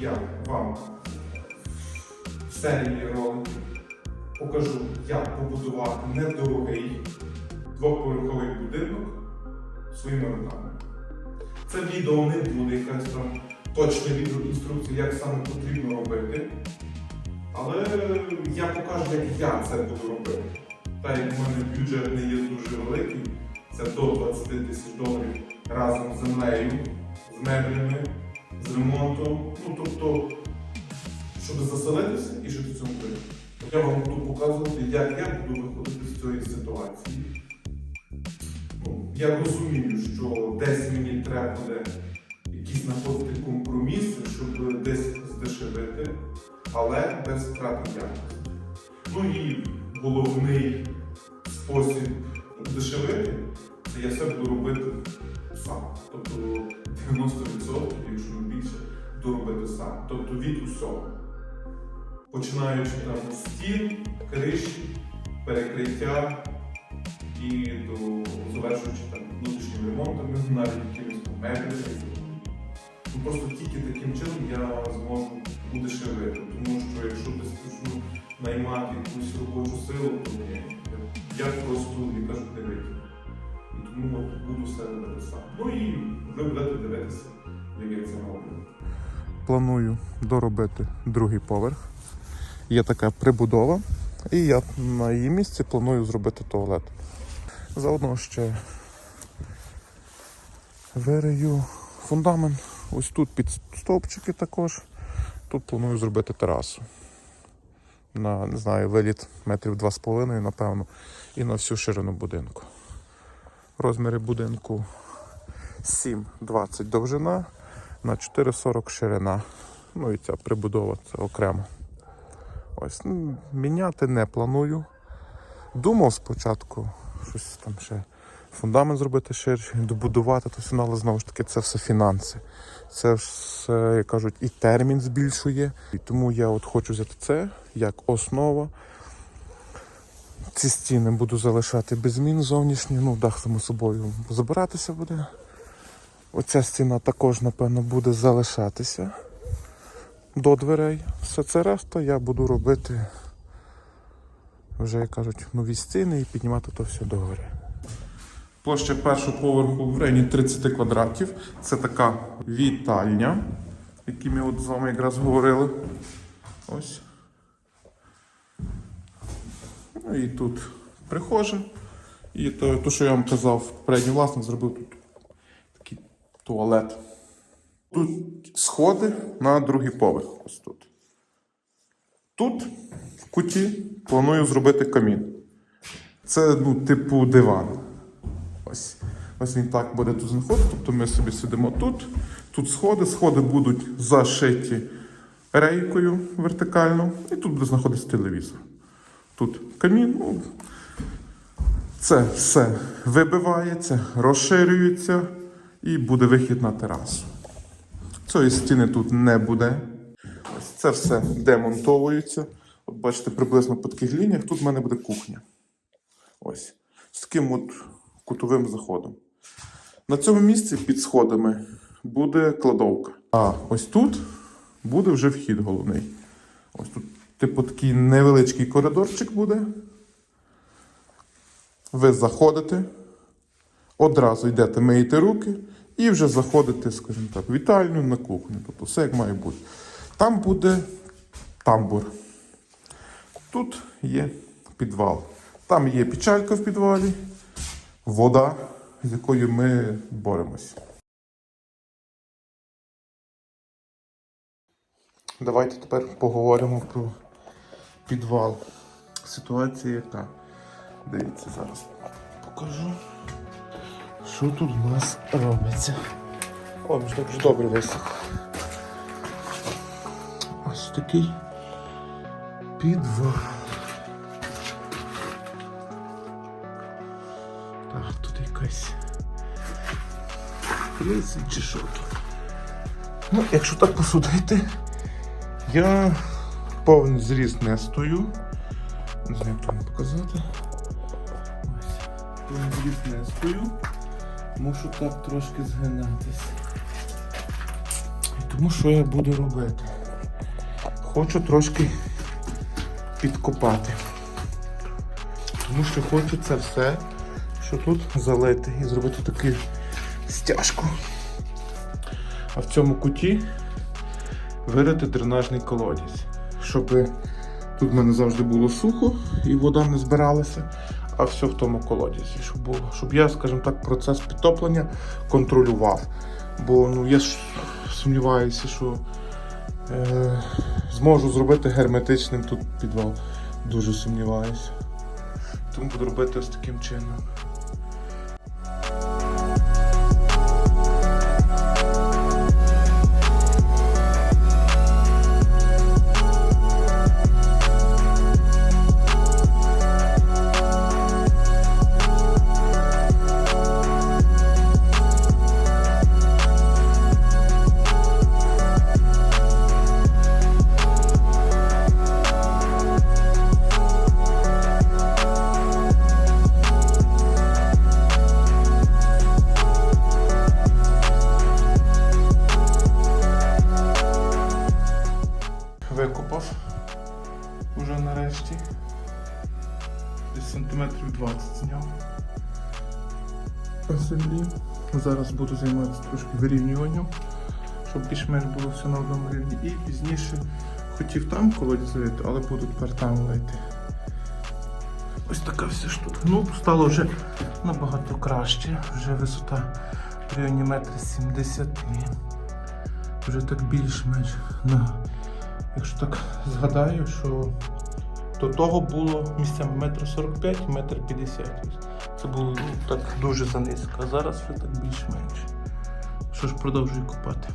Я вам в серії роликів покажу, як побудувати недорогий двоповерховий будинок своїми руками. Це відео не буде якась там точна відеоінструкція, як саме потрібно робити. Але я покажу, як я це буду робити. Так як в мене бюджет не є дуже великий, це до 20 тисяч доларів разом з землею, з меблями, з ремонтом. Ну тобто, щоб заселитися і жити в цьому будинку. Я вам буду показувати, як я буду виходити з цієї ситуації. Ну, я розумію, що десь мені треба буде якісь знаходити компроміси, щоб десь здешевити, але без втрати якості. Ну і головний спосіб здешевити це я все буду робити сам. Тобто 90%, якщо не більше, буду робити сам. Тобто від усього. Починаючи там стін, криші, перекриття і до завершуючи там внутрішніми ремонтами, навіть якимись там меблями. Ну, просто тільки таким чином я зможу удешевити. Тому що якщо десь почну наймати якусь робочу силу, то ні, я просто я кажу, не витягну. І тому буду все робити сам. Ну і ви будете дивитися, як я це роблю. Планую доробити другий поверх. Є така прибудова, і я на її місці планую зробити туалет. Заодно ще вирию фундамент. Ось тут під стовпчики також. Тут планую зробити терасу. На, не знаю, виліт метрів 2,5, напевно, і на всю ширину будинку. Розміри будинку 7,20 довжина на 4,40 ширина. Ну і ця прибудова це окремо. Ось, міняти не планую. Думав спочатку щось там ще фундамент зробити ширший, добудувати то все, але знову ж таки це все фінанси. Це все, як кажуть, і термін збільшує. І тому я от хочу взяти це як основа. Ці стіни буду залишати без змін зовнішні, ну дах само собою забиратися буде. Оця стіна також, напевно, буде залишатися до дверей. Все це решта я буду робити вже, як кажуть, нові стіни і піднімати то все догори. Площа першого поверху в районі 30 квадратів. Це така вітальня, які ми от з вами якраз говорили. Ось. Ну і тут прихожа. І то, то, що я вам казав, передній власник зробив тут такий туалет. Тут сходи на другий поверх. Ось тут. Тут, в куті, планую зробити камін. Це, ну, типу, диван. Ось. Ось він так буде тут знаходити. Тобто ми собі сидимо тут. Тут сходи. Сходи будуть зашиті рейкою вертикально. І тут буде знаходитися телевізор. Тут камін. Ну, це все вибивається, розширюється і буде вихід на терасу. Цієї стіни тут не буде. Ось це все демонтовується. От бачите, приблизно по таких лініях тут в мене буде кухня. Ось. З таким от кутовим заходом. На цьому місці під сходами буде кладовка. А ось тут буде вже вхід головний. Ось тут, типу, такий невеличкий коридорчик буде. Ви заходите, одразу йдете миєте руки і вже заходите, скажімо так, в вітальню на кухню. Тобто все як має бути. Там буде тамбур. Тут є підвал. Там є печалька в підвалі, вода, з якою ми боремось. Давайте тепер поговоримо про підвал. Ситуація яка? Дивіться, зараз покажу. Що тут у нас робиться? О, так вже добре висох. Ось такий підвал. Так, тут якась присідь чи що тут. Ну, якщо так посудити, я повний зріст не стою. Не знаю, як вам показати. Ось. Повний зріст не стою. Мушу так трошки згинатися. Тому що я буду робити? Хочу трошки підкопати. Тому що хочу це все, що тут залити і зробити таку стяжку. А в цьому куті вирити дренажний колодязь, щоб тут в мене завжди було сухо і вода не збиралася, а все в тому колодязі, щоб було. Щоб я, скажімо так, процес підтоплення контролював. Бо ну, я ж сумніваюся, що е, зможу зробити герметичним тут підвал. Дуже сумніваюся. Тому буду робити ось таким чином. Зараз буду займатися трошки вирівнюванням, щоб більш-менш було все на одному рівні. І пізніше хотів там колодязь залити, але буду тепер там лити. Ось така вся штука. Ну, стало вже набагато краще. Вже висота в районі метра 70. Вже так більш-менш. Ну, Якщо так згадаю, що до того було місцями метр 45, метр 50. Це було ну, так дуже занизько, а зараз вже так більш-менш. Що ж продовжую купати.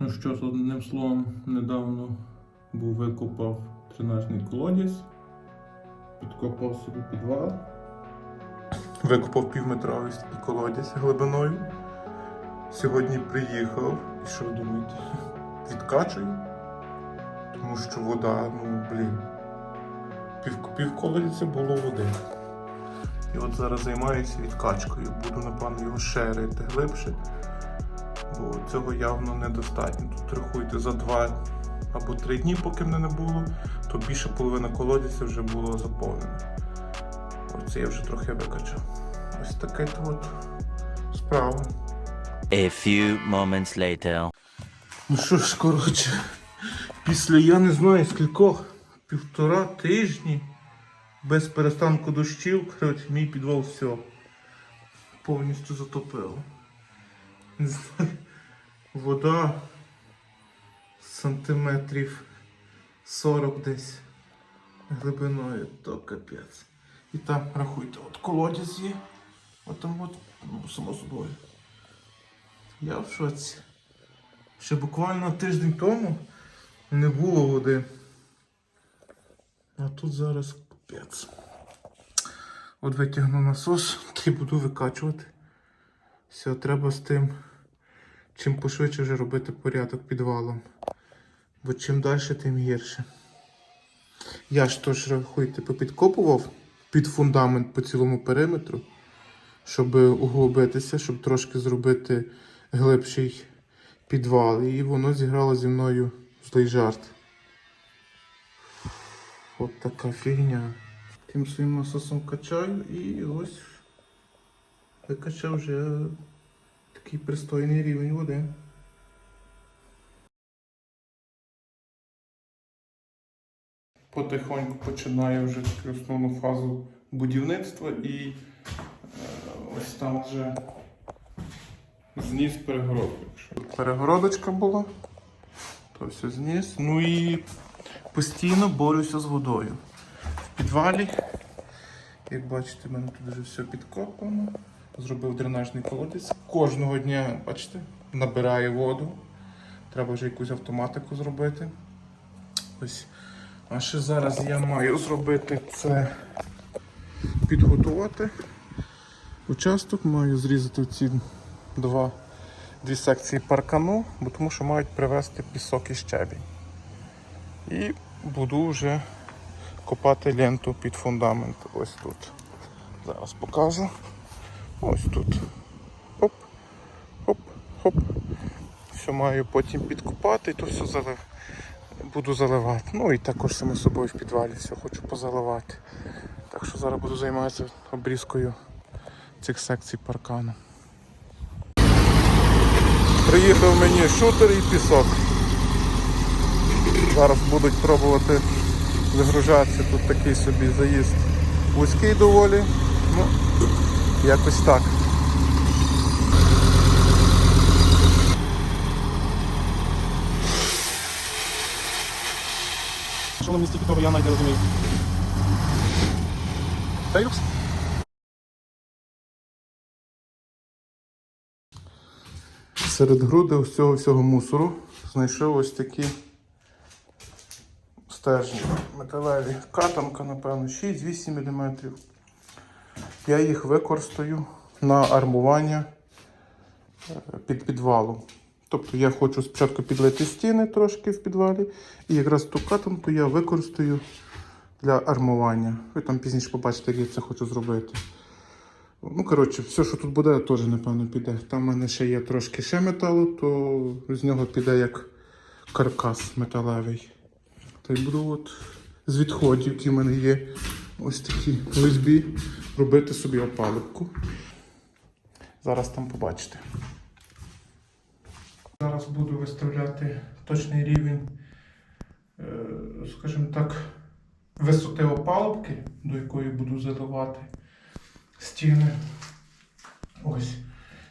Ну що, з одним словом, недавно був викопав тренажний колодязь, підкопав собі підвал. Викопав півметровий такий колодязь глибиною. Сьогодні приїхав і що ви думаєте? Відкачую. Тому що вода, ну блін. Пів, пів колодязя було води. І от зараз займаюся відкачкою. Буду, напевно, його ще рити глибше бо цього явно недостатньо. Тут рахуйте за два або три дні, поки мене не було, то більше половина колодязя вже було заповнено. Оце я вже трохи викачав. Ось таке то от справа. A few moments later. Ну що ж, коротше, після я не знаю скількох, півтора тижні без перестанку дощів, коротше, мій підвал все повністю затопило. Не знаю, вода сантиметрів 40 десь глибиною, то капець. І там, рахуйте, от колодязь є, от там от, ну, само собою. Я в шоці. Ще буквально тиждень тому не було води. А тут зараз капець. От витягну насос й буду викачувати. Все, треба з тим чим пошвидше вже робити порядок підвалом. Бо чим далі, тим гірше. Я ж тож рахуйте, попідкопував під фундамент по цілому периметру, щоб углубитися, щоб трошки зробити глибший підвал. І воно зіграло зі мною злий жарт. От така фігня. Тим своїм насосом качаю і ось викачав вже такий пристойний рівень води. Потихоньку починаю вже таку основну фазу будівництва і е, ось там вже зніс перегородку. Перегородочка була, то все зніс. Ну і постійно борюся з водою. В підвалі, як бачите, в мене тут вже все підкопано. Зробив дренажний колодязь. Кожного дня, бачите, набирає воду. Треба вже якусь автоматику зробити. Ось. А ще зараз я маю зробити це, підготувати участок, маю зрізати ці два, дві секції паркану, бо тому що мають привезти пісок і щебінь. І буду вже копати ленту під фундамент. Ось тут. Зараз покажу. Ось тут. Хоп, хоп, хоп. Все маю потім підкопати, то все залив. Буду заливати. Ну і також само собою в підвалі все хочу позаливати. Так що зараз буду займатися обрізкою цих секцій паркану. Приїхав мені шутер і пісок. Зараз будуть пробувати загружатися. Тут такий собі заїзд вузький доволі. Ну, якось так. Що на місці того я навіть не розумію. Та. Серед груди ось цього всього мусору знайшов ось такі стержні металеві. Катанка, напевно, 6-8 мм. Я їх використаю на армування е, під підвалом. Тобто я хочу спочатку підлити стіни трошки в підвалі, і якраз ту катанку я використаю для армування. Ви там пізніше побачите, як я це хочу зробити. Ну, коротше, все, що тут буде, теж, напевно, піде. Там в мене ще є трошки ще металу, то з нього піде як каркас металевий. Та й буду от з відходів, які в мене є, ось такі USB, робити собі опалубку. Зараз там побачите. Зараз буду виставляти точний рівень, е, скажімо так, висоти опалубки, до якої буду заливати стіни. Ось.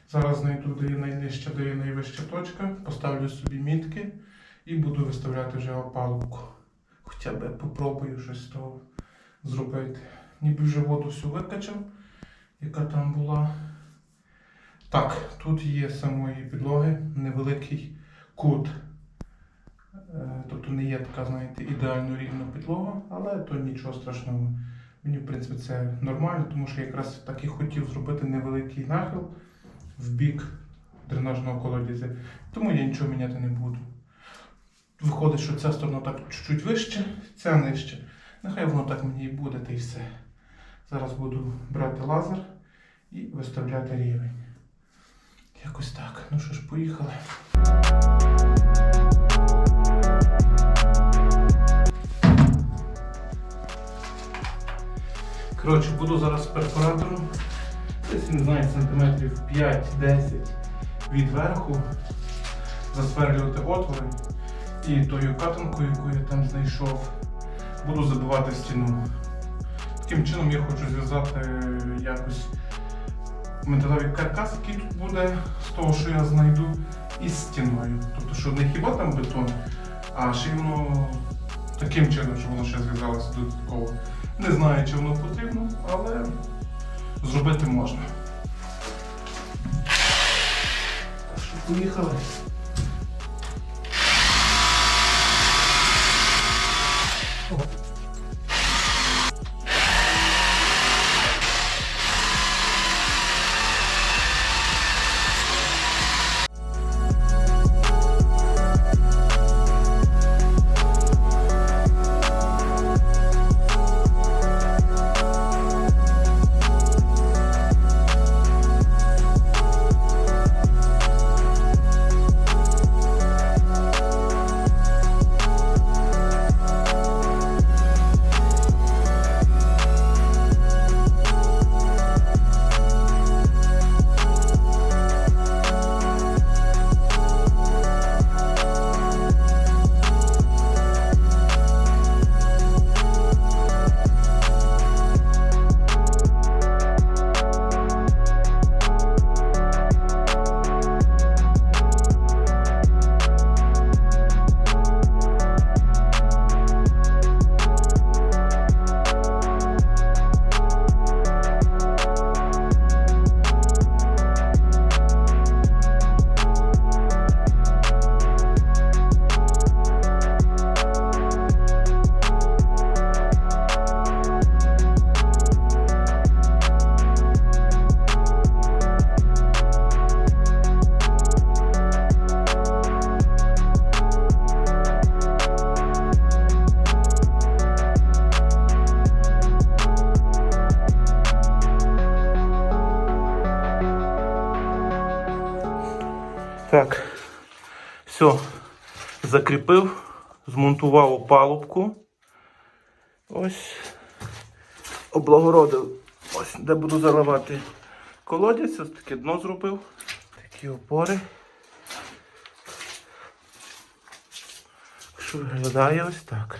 Зараз знайду, де є найнижча, де є найвища точка, поставлю собі мітки і буду виставляти вже опалубку. Хоча б попробую щось з того зробити. Ніби вже воду всю викачав, яка там була. Так, тут є самої підлоги невеликий кут. Е, Тобто не є така, знаєте, ідеально рівна підлога, але то нічого страшного. Мені, в принципі, це нормально, тому що якраз так і хотів зробити невеликий нахил в бік дренажного колодязя. Тому я нічого міняти не буду. Виходить, що ця сторона так чуть-чуть вище, ця нижче. Нехай воно так мені і буде, та й все. Зараз буду брати лазер і виставляти рівень. Якось так. Ну що ж, поїхали. Коротше, буду зараз перфоратором. Десь не знаю, сантиметрів 5-10 від верху засверлювати отвори. І тою катанкою, яку я там знайшов, буду забивати стіну. Таким чином я хочу зв'язати якось металевий каркас, який тут буде, з того, що я знайду, із стіною. Тобто, що не хіба там бетон, а ще воно таким чином, щоб воно ще зв'язалося додатково. Не знаю, чи воно потрібно, але зробити можна. Так що поїхали. Закріпив, змонтував опалубку. Ось. Облагородив. Ось, де буду заливати колодязь. Ось таке дно зробив. Такі опори. Що виглядає ось так.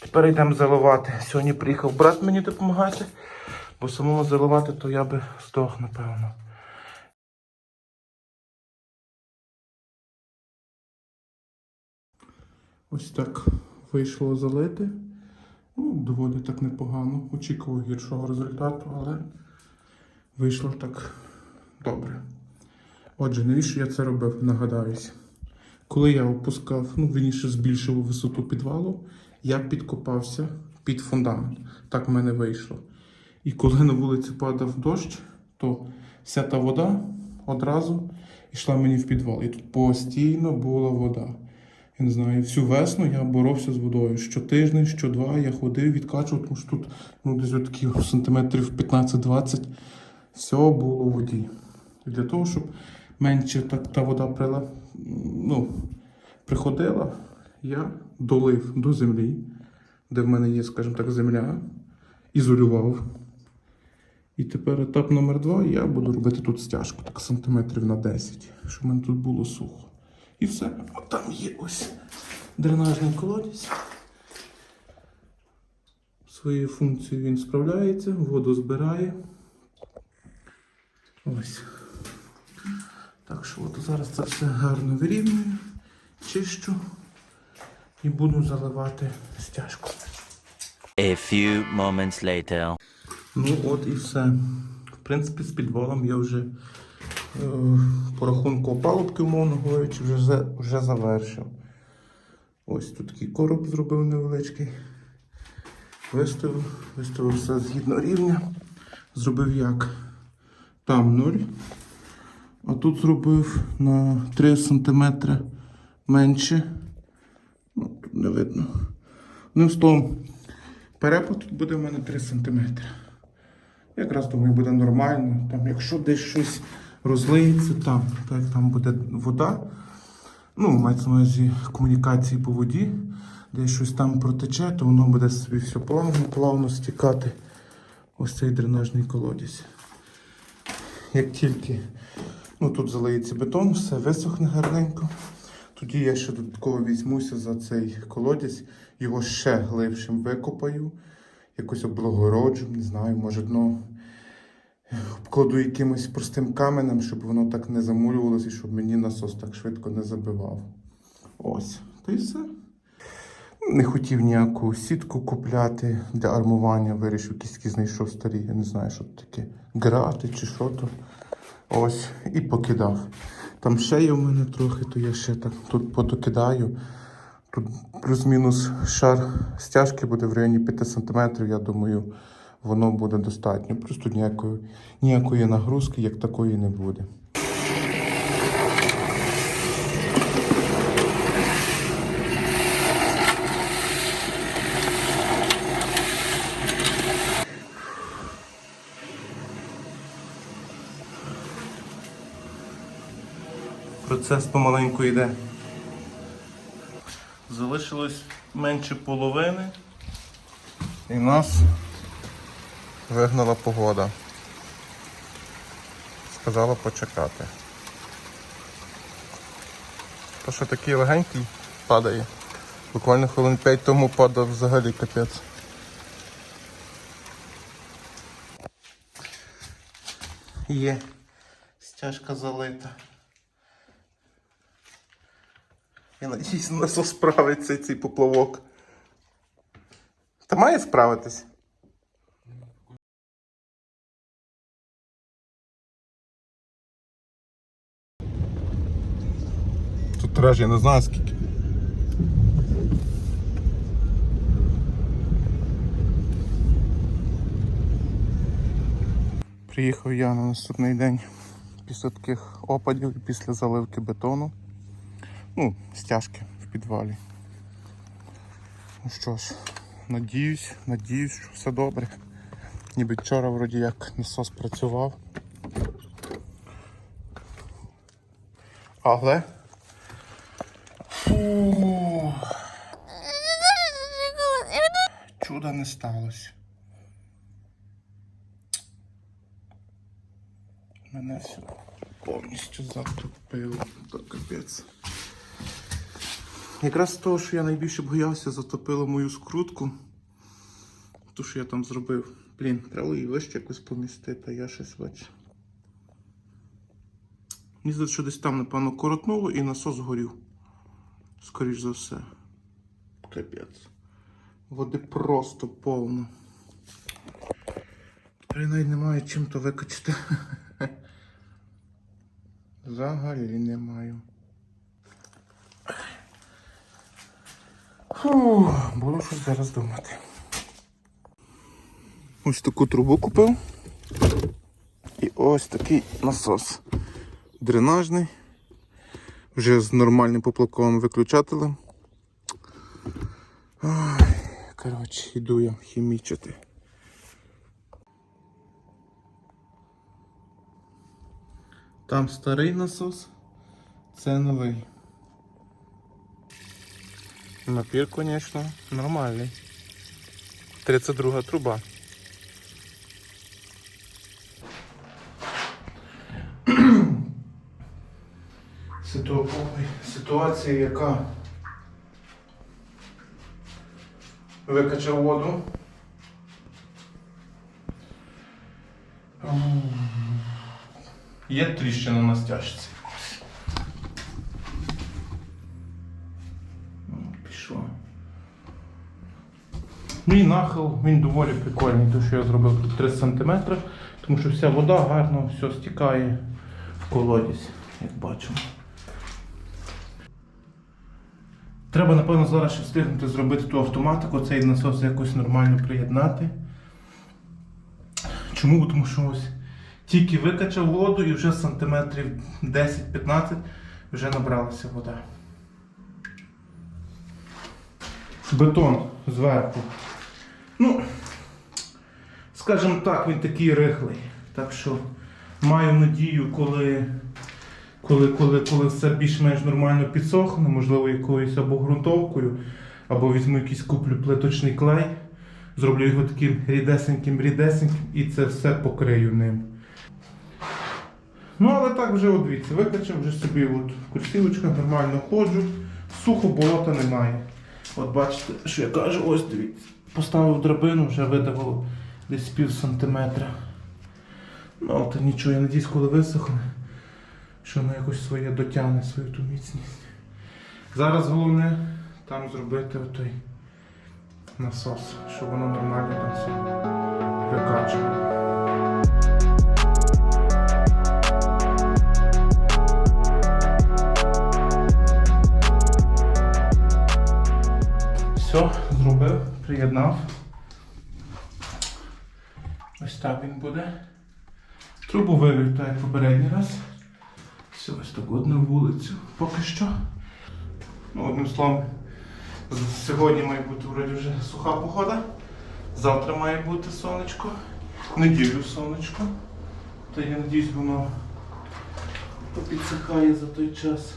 Тепер йдемо заливати. Сьогодні приїхав брат мені допомагати, бо самому заливати, то я би здох, напевно. Ось так вийшло залити. Ну, доволі так непогано. Очікував гіршого результату, але вийшло так добре. Отже, навіщо я це робив? Нагадаюсь. Коли я опускав, ну, вірніше збільшував висоту підвалу, я підкопався під фундамент. Так в мене вийшло. І коли на вулиці падав дощ, то вся та вода одразу йшла мені в підвал. І тут постійно була вода. Я не знаю, всю весну я боровся з водою. Щотижня, щодва я ходив, відкачував, тому що тут ну, десь такі сантиметрів 15-20 все було у воді. І для того, щоб менше так та вода прила, ну, приходила, я долив до землі, де в мене є, скажімо так, земля, ізолював. І тепер етап номер два я буду робити тут стяжку, так сантиметрів на 10, щоб в мене тут було сухо. І все. От там є ось дренажний колодязь. Своєю функцією він справляється, воду збирає. Ось. Так що от зараз це все гарно вирівнюю, чищу і буду заливати стяжку. A few moments later. Ну от і все. В принципі, з підвалом я вже по рахунку опалубки, умовно говорячи, вже, вже завершив. Ось тут такий короб зробив невеличкий. Виставив, виставив все згідно рівня. Зробив як? Там 0. А тут зробив на 3 см менше. Ну, тут не видно. Одним словом, перепад тут буде в мене 3 см. Якраз думаю, буде нормально. Там, якщо десь щось розлиється, там, так там буде вода, ну, мається на увазі комунікації по воді, десь щось там протече, то воно буде собі все плавно, плавно стікати. Ось цей дренажний колодязь. Як тільки ну, тут залиється бетон, все висохне гарненько. Тоді я ще додатково візьмуся за цей колодязь, його ще глибшим викопаю, якось облагороджу, не знаю, може дно обкладу якимось простим каменем, щоб воно так не замулювалося і щоб мені насос так швидко не забивав. Ось, та й все. Не хотів ніяку сітку купляти для армування, вирішив якісь такі знайшов старі, я не знаю, що це таке. Грати чи що то. Ось, і покидав. Там ще є в мене трохи, то я ще так тут подокидаю. Тут плюс-мінус шар стяжки буде в районі 5 см, я думаю, воно буде достатньо. Просто ніякої, ніякої нагрузки, як такої, не буде. Процес помаленьку йде. Залишилось менше половини. І в нас вигнала погода. Сказала почекати. То що такий легенький падає. Буквально хвилин 5 тому падав взагалі капець. Є. Стяжка залита. Я надіюсь, насос справиться цей поплавок. Та має справитись. Тут я не знаю скільки. Приїхав я на наступний день після таких опадів і після заливки бетону. Ну, стяжки в підвалі. Ну що ж, надіюсь, надіюсь, що все добре. Ніби вчора вроді як насос працював. Але. Фу. Чуда не сталося. Мене все повністю затопило. Так капець. Якраз з того, що я найбільше боявся, затопило мою скрутку. Ту, що я там зробив. Блін, треба її вище якось помістити, я щось бачу. Мені здається, що десь там, напевно, коротнуло і насос горів. Скоріш за все. Капець. Води просто повно. Тепер навіть немає чим то викачати. Взагалі не маю. Було щось зараз думати. Ось таку трубу купив. І ось такий насос. Дренажний. Вже з нормальним поплавковим виключателем. Коротше, йду я хімічити. Там старий насос, це новий. Напір, звісно, нормальний. 32 труба. Ситу- ой, Ситуація, яка викачав воду. Є тріщина на стяжці. М, Пішло. Мій нахил, він доволі прикольний, тому що я зробив тут 3 см, тому що вся вода гарно все стікає в колодязь, як бачимо. Треба, напевно, зараз ще встигнути зробити ту автоматику, цей насос якось нормально приєднати. Чому? Тому що ось тільки викачав воду і вже сантиметрів 10-15 вже набралася вода. Бетон зверху. Ну, скажімо так, він такий рихлий. Так що маю надію, коли коли, коли, коли все більш-менш нормально підсохне, можливо, якоюсь або ґрунтовкою, або візьму якийсь куплю плиточний клей, зроблю його таким рідесеньким, рідесеньким і це все покрию ним. Ну, але так вже от дивіться, вже собі от в нормально ходжу, сухо болота немає. От бачите, що я кажу, ось дивіться. Поставив драбину, вже видавило десь пів сантиметра. Ну, то нічого, я надіюсь, коли висохне що воно якось своє дотягне свою ту міцність. Зараз головне там зробити отой насос, щоб воно нормально там все викачувало. Все, зробив, приєднав. Ось так він буде. Трубу вивів так як попередній раз. Все, ось так одну вулицю. Поки що. Ну, одним словом, сьогодні має бути вроді вже суха погода. Завтра має бути сонечко. Неділю сонечко. Та я надіюсь, воно попідсихає за той час.